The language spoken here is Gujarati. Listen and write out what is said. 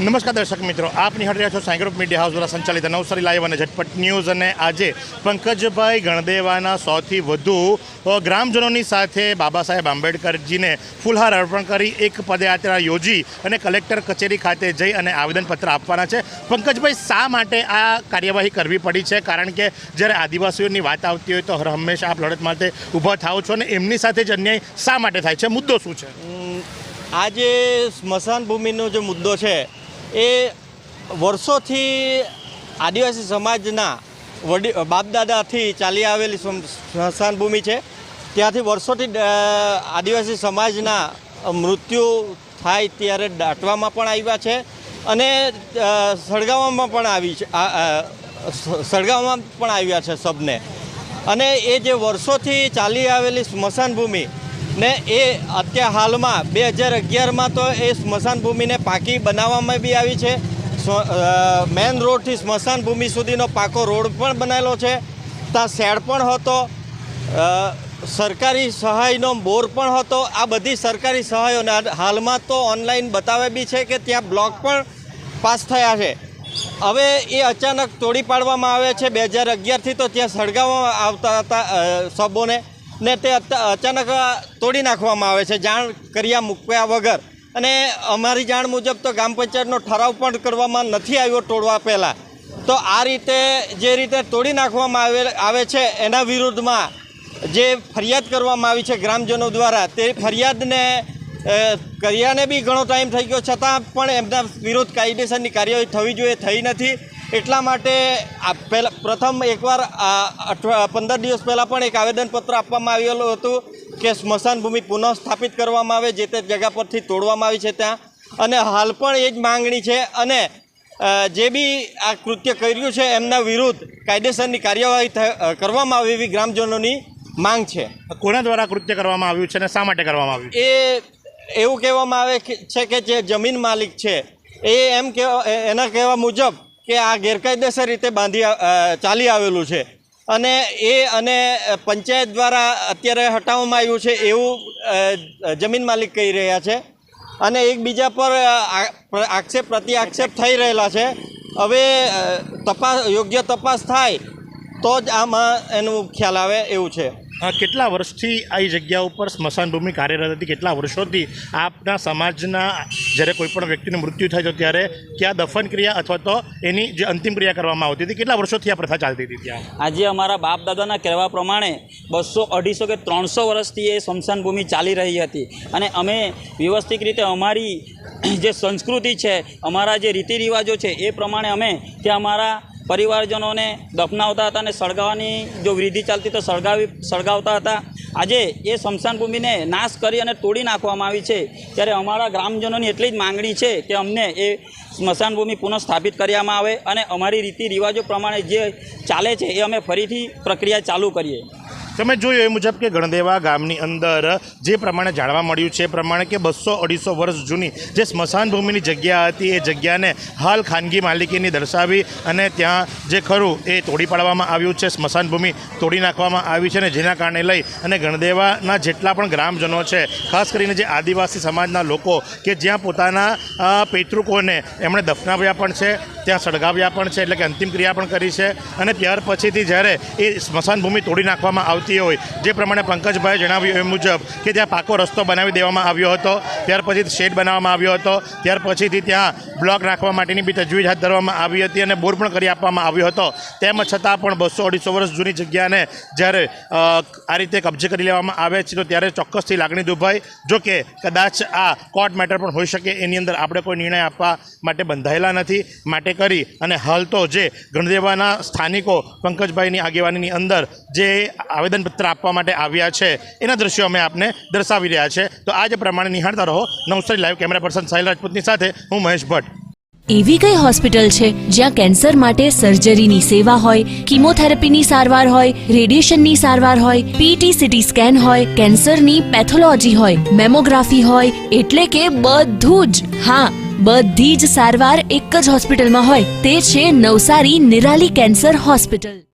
નમસ્કાર દર્શક મિત્રો, આપ નિહાળી રહ્યા છો સાંઈ ગ્રુપ મીડિયા હાઉસ દ્વારા સંચાલિત નવસારી લાઈવ અને ઝટપટ ન્યૂઝ. અને આજે પંકજભાઈ ગણદેવાના સૌથી વધુ ગ્રામજનોની સાથે બાબા સાહેબ આંબેડકરજીને ફૂલહાર અર્પણ કરી, એક પદયાત્રા યોજી અને કલેક્ટર કચેરી ખાતે જઈ અને આવેદનપત્ર આપવાના છે. પંકજભાઈ, શા માટે આ કાર્યવાહી કરવી પડી છે? કારણ કે જ્યારે આદિવાસીઓની વાત આવતી હોય તો હંમેશા આપ લડત માટે ઊભા થાઓ છો અને એમની સાથે જ અન્યાય શા માટે થાય છે? મુદ્દો શું છે? આજે સ્મશાન ભૂમિનો જે મુદ્દો છે એ વર્ષોથી આદિવાસી સમાજના વડી, બાપદાદાથી ચાલી આવેલી સ્મ- સ્મશાન ભૂમિ છે. ત્યાંથી વર્ષોથી આદિવાસી સમાજના મૃત્યુ થાય ત્યારે દાટવામાં પણ આવ્યા છે અને સળગાવવામાં પણ આવી છે સળગાવવામાં પણ આવ્યા છે સબને. અને એ જે વર્ષોથી ચાલી આવેલી સ્મશાન ભૂમિ ને એ અત્યાર હાલમાં બે હજાર અગિયારમાં તો એ સ્મશાન ભૂમિને પાકી બનાવવામાં બી આવી છે. મેન રોડથી સ્મશાન ભૂમિ સુધીનો પાકો રોડ પણ બનાવેલો છે. ત્યાં શેડ પણ હતો. સરકારી સહાયનો બોર પણ હતો. આ બધી સરકારી સહાયોને હાલમાં તો ઓનલાઈન બતાવે બી છે કે ત્યાં બ્લોક પણ પાસ થયા છે. હવે એ અચાનક તોડી પાડવામાં આવે છે. બે હજાર અગિયારથી તો ત્યાં સળગાવવામાં આવતા હતા અ, શબોને. ને તે અચાનક તોડી નાખવામાં આવે છે, જાણ કર્યા મૂક્યા વગર. અને અમારી જાણ મુજબ તો ગ્રામ પંચાયતનો ઠરાવ પણ કરવામાં નથી આવ્યો તોડવા પહેલાં. તો આ રીતે, જે રીતે તોડી નાખવામાં આવે આવે છે, એના વિરુદ્ધમાં જે ફરિયાદ કરવામાં આવી છે ગ્રામજનો દ્વારા, તે ફરિયાદને કર્યાને બી ઘણો ટાઈમ થઈ ગયો, છતાં પણ એમના વિરુદ્ધ કાયદેસરની કાર્યવાહી થવી જોઈએ, થઈ નથી. એટલા માટે આ પહેલા પ્રથમ એકવાર પંદર દિવસ પહેલાં પણ એક આવેદનપત્ર આપવામાં આવેલું હતું કે સ્મશાન ભૂમિ પુનઃસ્થાપિત કરવામાં આવે જે તે જગ્યા પરથી તોડવામાં આવી છે ત્યાં. અને હાલ પણ એ જ માંગણી છે અને જે બી આ કૃત્ય કર્યું છે એમના વિરુદ્ધ કાયદેસરની કાર્યવાહી કરવામાં આવે એવી ગ્રામજનોની માંગ છે. કોના દ્વારા કૃત્ય કરવામાં આવ્યું છે અને શા માટે કરવામાં આવ્યું એ એવું કહેવામાં આવે છે કે જે જમીન માલિક છે એ એમ કહેવા એના કહેવા મુજબ કે આ ગેરકાયદેસર રીતે બાંધી ચાલી આવેલું છે. અને એ અને પંચાયત દ્વારા અત્યારે હટાવવામાં આવ્યું છે એવું જમીન માલિક કહી રહ્યા છે. અને એકબીજા પર આક્ષેપ પ્રતિ આક્ષેપ થઈ રહેલા છે. હવે તપાસ, યોગ્ય તપાસ થાય તો જ આમાં એનું ખ્યાલ આવે એવું છે. કેટલા વર્ષથી આ જગ્યા ઉપર સ્મશાન ભૂમિ કાર્યરત હતી? કેટલા વર્ષોથી આપના સમાજના જ્યારે કોઈ પણ વ્યક્તિનું મૃત્યુ થાય તો ત્યારે ત્યાં દફન ક્રિયા અથવા તો એની જે અંતિમ ક્રિયા કરવામાં આવતી હતી? કેટલા વર્ષોથી આ પ્રથા ચાલતી હતી ત્યાં? આજે અમારા બાપ દાદાના કહેવા પ્રમાણે બસો અઢીસો કે ત્રણસો વર્ષથી એ સ્મશાન ભૂમિ ચાલી રહી હતી. અને અમે વ્યવસ્થિત રીતે અમારી જે સંસ્કૃતિ છે, અમારા જે રીતિ રિવાજો છે, એ પ્રમાણે અમે ત્યાં અમારા પરિવારજનોને દફનાવતા હતા અને સળગાવવાની જો વિધિ ચાલતી તો સળગાવી સળગાવતા હતા. આજે એ સ્મશાન ભૂમિને નાશ કરી અને તોડી નાખવામાં આવી છે. ત્યારે અમારા ગ્રામજનોની એટલી જ માંગણી છે કે અમને એ સ્મશાન ભૂમિ પુનઃ સ્થાપિત કરવામાં આવે અને અમારી રીતિ રિવાજો પ્રમાણે જે ચાલે છે એ અમે ફરીથી પ્રક્રિયા ચાલુ કરીએ. તમે જોયું એ મુજબ કે ગણદેવા ગામની અંદર જે પ્રમાણે જાણવા મળ્યું છે, એ પ્રમાણે કે બસો અઢીસો વર્ષ જૂની જે સ્મશાન ભૂમિની જગ્યા હતી, એ જગ્યાને હાલ ખાનગી માલિકીની દર્શાવી અને ત્યાં જે ખરું એ તોડી પાડવામાં આવ્યું છે. સ્મશાન ભૂમિ તોડી નાખવામાં આવી છે અને જેના કારણે લઈ અને ગણદેવાના જેટલા પણ ગ્રામજનો છે, ખાસ કરીને જે આદિવાસી સમાજના લોકો કે જ્યાં પોતાના પૈતૃકોને એમણે દફનાવ્યા પણ છે, ત્યાં સળગાવ્યા પણ છે, એટલે કે અંતિમ ક્રિયા પણ કરી છે અને ત્યાર પછીથી જ્યારે એ સ્મશાન ભૂમિ તોડી નાખવામાં આવતી હોય. જે પ્રમાણે પંકજભાઈએ જણાવ્યું એ મુજબ કે ત્યાં પાકો રસ્તો બનાવી દેવામાં આવ્યો હતો, ત્યાર પછી શેડ બનાવવામાં આવ્યો હતો, ત્યાર પછીથી ત્યાં બ્લોક નાખવા માટેની બી તજવીજ હાથ ધરવામાં આવી હતી અને બોર પણ કરી આપવામાં આવ્યો હતો. તેમ છતાં પણ બસો અઢીસો વર્ષ જૂની જગ્યાને જ્યારે આ રીતે કબજે કરી લેવામાં આવે છે, તો ત્યારે ચોક્કસથી લાગણી દુભાઈ. જો કે કદાચ આ કોર્ટ મેટર પણ હોઈ શકે, એની અંદર આપણે કોઈ નિર્ણય આપવા માટે બંધાયેલા નથી. માટે કરી અને હાલ તો જે ગણદેવાના સ્થાનિકો પંકજભાઈની આગેવાનીની અંદર જે આવેદનપત્ર આપવા માટે આવ્યા છે. એના દ્રશ્યો અમે આપને દર્શાવી રહ્યા છે. તો આ જ પ્રમાણે નિહાળતા રહો. Navsari live camera person Sahil રાજપૂતની સાથે હું મહેશ ભટ્ટ. એવી કઈ હોસ્પિટલ છે જ્યાં કેન્સર માટે સર્જરીની સેવા હોય, કિમોથેરાપીની સારવાર હોય, રેડિયેશનની સારવાર હોય પીટી સીટી સ્કેન હોય, કેન્સરની પેથોલોજી હોય, મેમોગ્રાફી હોય, એટલે કે બધું જ. હા, બધી જ સારવાર એક જ હોસ્પિટલમાં હોય. તે છે નવસારી નિરાલી કેન્સર હોસ્પિટલ.